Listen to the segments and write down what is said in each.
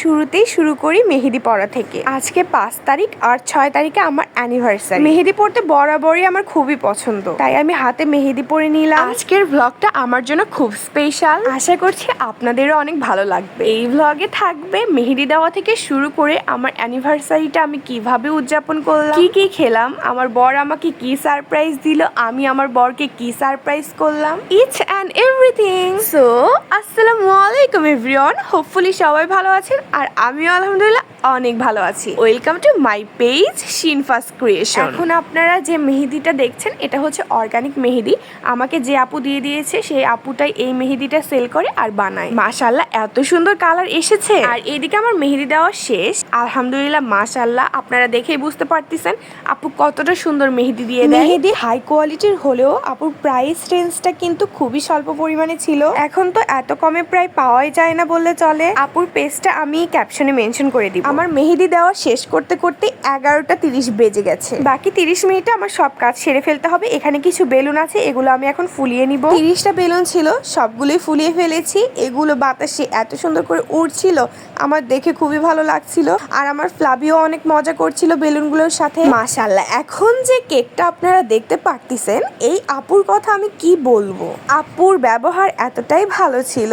শুরুতেই শুরু করি মেহেদি পড়া থেকে। আজকে পাঁচ তারিখ আর ছয় তারিখে আমার অ্যানিভার্সারি মেহেদি পড়তে বরাবরই আমার খুবই পছন্দ। তাই আমি হাতে মেহেদি পরে নিলাম। আজকের ভ্লগটা আমার জন্য খুব স্পেশাল আশা করছি আপনাদেরও অনেক ভালো লাগবে। এই ভ্লগে থাকবে মেহেদি দেওয়া থেকে শুরু করে আমার অ্যানিভার্সারিটা আমি কীভাবে উদযাপন করলাম কি কি খেলাম আমার বর আমাকে কি সারপ্রাইজ দিল আমি আমার বরকে কি সারপ্রাইজ করলাম ইচ অ্যান্ড এভরিথিং সো আসসালামু আলাইকুম এভরিওয়ান হোপফুলি সবাই ভালো আছেন। আর আমিও আলহামদুলিল্লাহ অনেক ভালো আছি। ওয়েলকাম টু মাই পেজ শিনফাস ক্রিয়েশন এখন আপনারা যে মেহেদিটা দেখছেন এটা হচ্ছে অর্গানিক মেহেদি। আমাকে যে আপু দিয়ে দিয়েছে সেই আপুটাই এই মেহেদিটা সেল করে আর বানায়। মাশাল্লাহ এত সুন্দর কালার এসেছে। আর এদিকে আমার মেহেদি দেওয়া শেষ। আলহামদুলিল্লাহ মাশাল্লাহ আপনারা দেখেই বুঝতে পারতেছেন আপু কতটা সুন্দর মেহেদি দিয়ে দেয়। মেহেদি হাই কোয়ালিটির হলেও আপুর প্রাইস রেঞ্জটা কিন্তু খুবই স্বল্প পরিমাণে ছিল। এখন তো এত কমে প্রায় পাওয়াই যায় না বললে চলে। আপুর পেজটা আমি ক্যাপশনে মেনশন করে দিব। আমার মেহেদি দেওয়া শেষ করতে করতে এগারোটা তিরিশ বেজে গেছে। বাকি তিরিশ মিনিটে আমার সব কাজ সেরে ফেলতে হবে। এখানে কিছু বেলুন আছে, এগুলো আমি এখন ফুলিয়ে নিব। তিরিশটা বেলুন ছিল, সবগুলোই ফুলিয়ে ফেলেছি। এগুলো বাতাসে এত সুন্দর করে উড়ছিল, আমার দেখে খুবই ভালো লাগছিল। আর আমার ফ্লাবিও অনেক মজা করছিল বেলুনগুলোর সাথে। মাশাল্লাহ এখন যে কেকটা আপনারা দেখতে পারতেছেন, এই আপুর কথা আমি কি বলব? আপুর ব্যবহার এতটাই ভালো ছিল,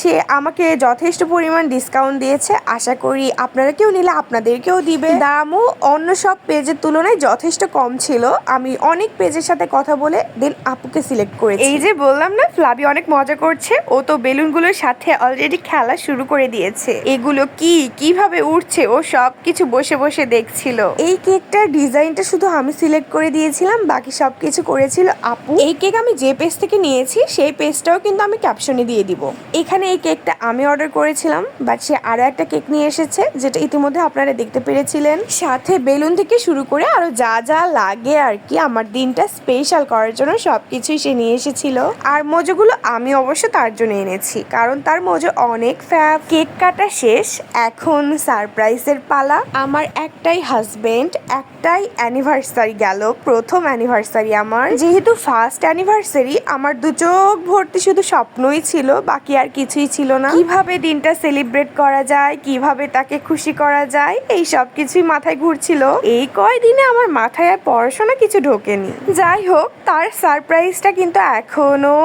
সে আমাকে যথেষ্ট পরিমাণ ডিসকাউন্ট দিয়েছে। আশা করি আপনারা কেউ নিলে আপনাদেরকেও দিবে। দামও অন্য সব পেজের তুলনায় যথেষ্ট কম ছিল। আমি অনেক পেজের সাথে কথা বলে দেন আপুকে সিলেক্ট করেছি। এই যে বললাম না ফ্লাবি অনেক মজা করছে। ও তো বেলুনগুলোর সাথে অলরেডি খেলা শুরু করে দিয়েছে। এগুলো কি কীভাবে উঠছে ও সব কিছু বসে বসে দেখছিল। এই কেকটার ডিজাইনটা শুধু আমি সিলেক্ট করে দিয়েছিলাম বাকি সব কিছু করেছিল আপু। এই কেক আমি যে পেজ থেকে নিয়েছি সেই পেজটাও কিন্তু আমি ক্যাপশনে দিয়ে দিব। এখানে এই কেকটা আমি অর্ডার করেছিলাম বাট সে আরও একটা কেক নিয়ে এসেছে, যেটা ইতিমধ্যে আপনারা দেখতে পেরেছিলেন। সাথে বেলুন থেকে শুরু করে আরও যা যা লাগে আর কি, আমার দিনটা স্পেশাল করার জন্য সবকিছুই সে নিয়ে এসেছিল। আর মোজোগুলো আমি অবশ্য তার জন্য এনেছি, কারণ তার মোজো অনেক ফ্যাব কেক কাটা শেষ, এখন সারপ্রাইজের পালা। আমার একটাই হাজবেন্ড একটাই অ্যানিভার্সারি গেল, প্রথম অ্যানিভার্সারি আমার। যেহেতু ফার্স্ট অ্যানিভার্সারি আমার দু চোখ ভর্তি শুধু স্বপ্নই ছিল, বাকি আর কিছুই ছিল না। কীভাবে দিনটা সেলিব্রেট করা যায় কীভাবে তাকে খুশি করা যায়, এই সব কিছুই মাথায় ঘুরছিল। এই কয়দিনে আমার মাথায় আর পড়াশোনা কিছু ঢোকেনি। যাই হোক, তার সারপ্রাইজটা কিন্তু এখনও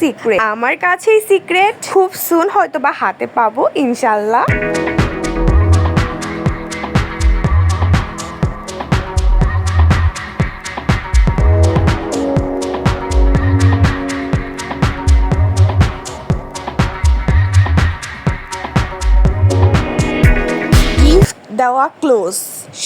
সিক্রেট আমার কাছেই সিক্রেট খুব সুন হয়তো বা হাতে পাবো, ইনশাল্লাহ। দেওয়া ক্লোজ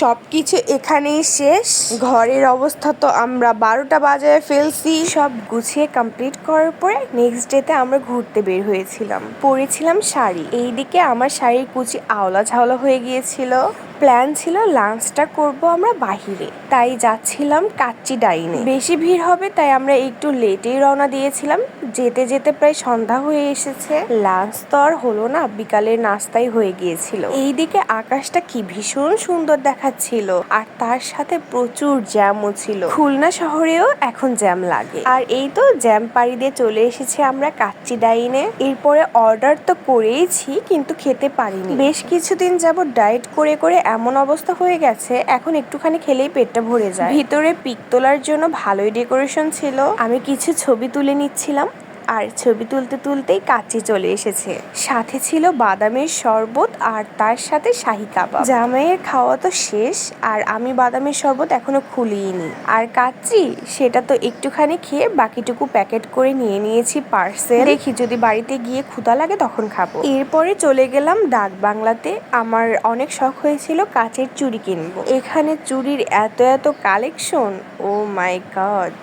সব কিছু এখানেই শেষ। ঘরের অবস্থা তো আমরা বারোটা বাজারে ফেলছি। সব গুছিয়ে কমপ্লিট করার পরে নেক্সট ডেতে আমরা ঘুরতে বের হয়েছিলাম। পরেছিলাম শাড়ি। এইদিকে আমার শাড়ির কুচি আওলা ঝাওলা হয়ে গিয়েছিল। প্ল্যান ছিল লাঞ্চটা করব আমরা বাহিরে, তাই যাচ্ছিলাম কাচ্চি ডাইনে। বেশি ভিড় হবে, তাই আমরা একটু লেটেই রওনা দিয়েছিলাম। যেতে যেতে প্রায় সন্ধ্যা হয়ে এসেছে। লাঞ্চ তো আর হলো না, বিকালের নাস্তাই হয়ে গিয়েছিল। এইদিকে আকাশটা কি ভীষণ সুন্দর দেখাচ্ছিল, আর তার সাথে প্রচুর জ্যামও ছিল। খুলনা শহরেও এখন জ্যাম লাগে। আর এই তো জ্যাম পাড়ি দিয়ে চলে এসেছে আমরা কাচ্চি ডাইনে। এরপরে অর্ডার তো করেইছি, কিন্তু খেতে পারিনি। বেশ কিছুদিন যাবত ডায়েট করে করে এমন অবস্থা হয়ে গেছে এখন একটুখানি খেলেই পেটটা ভরে যায়। ভিতরে পিক তোলার জন্য ভালোই ডেকোরেশন ছিল। আমি কিছু ছবি তুলে নিচ্ছিলাম। আর ছবি তুলতে তুলতেই কাচ্চি চলে এসেছে। সাথে ছিল বাদামের শরবত আর তার সাথে শাহি কাবাব। জামাইয়ের খাওয়া তো শেষ আর আমি বাদামের শরবত এখনও খুলিনি আর কাচ্চি, সেটা তো একটুখানি খেয়ে বাকিটুকু প্যাকেট করে নিয়ে নিয়েছি পার্সেল। দেখি যদি বাড়িতে গিয়ে ক্ষুধা লাগে তখন খাব। এরপরে চলে গেলাম ডাক বাংলাতে। আমার অনেক শখ হয়েছিল কাচের চুড়ি কিনবো। এখানে চুড়ির এত এত কালেকশন, ও মাই গড!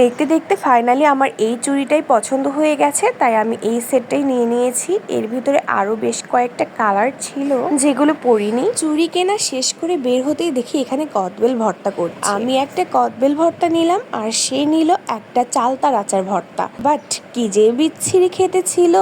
দেখতে দেখতে ফাইনালি আমার এই চুড়িটাই পছন্দ হয়ে গেছে, তাই আমি এই সেটটাই নিয়ে নিয়েছি। এর ভিতরে আরও বেশ কয়েকটা কালার ছিল যেগুলো পরিনি। চুরি কেনা শেষ করে বের হতেই দেখি এখানে কদবেল ভর্তা করছে। আমি একটা কদবেল ভর্তা নিলাম আর সে নিল একটা চালতার আচার ভর্তা। বাট কি যে বিচ্ছিরি খেতে ছিল।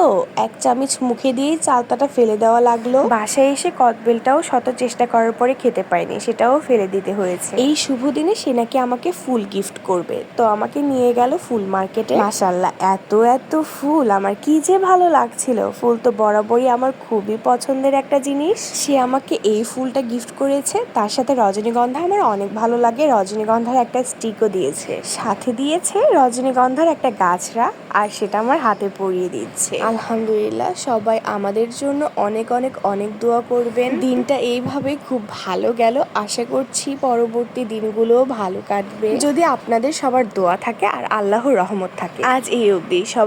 এক চামচ মুখে দিয়ে চালতাটা ফেলে দেওয়া লাগল। বাসায় এসে কদবেলটাও শত চেষ্টা করার পরে খেতে পাইনি, সেটাও ফেলে দিতে হয়েছে। এই শুভ দিনে সে নাকি আমাকে ফুল গিফট করবে। তো আমাকে নিয়ে গেল ফুল মার্কেটে। মাসাল্লাহ এত এত এত ফুল, আমার কি যে ভালো লাগছিল। ফুল তো বরাবরই আমার খুবই পছন্দের একটা জিনিস। সে আমাকে এই ফুলটা গিফট করেছে। তার সাথে রজনীগন্ধা আমার অনেক ভালো লাগে। রজনীগন্ধার একটা স্টিকও দিয়েছে। সাথে দিয়েছে রজনীগন্ধার একটা গাছরা আর সেটা আমার হাতে পরিয়ে দিচ্ছে। আলহামদুলিল্লাহ, সবাই আমাদের জন্য অনেক অনেক অনেক দোয়া করবেন। দিনটা এইভাবে খুব ভালো গেল। আশা করছি পরবর্তী দিনগুলো ভালো কাটবে। যদি আপনাদের সবার দোয়া থাকে আর আল্লাহর রহমত থাকে, আজ এই অবধি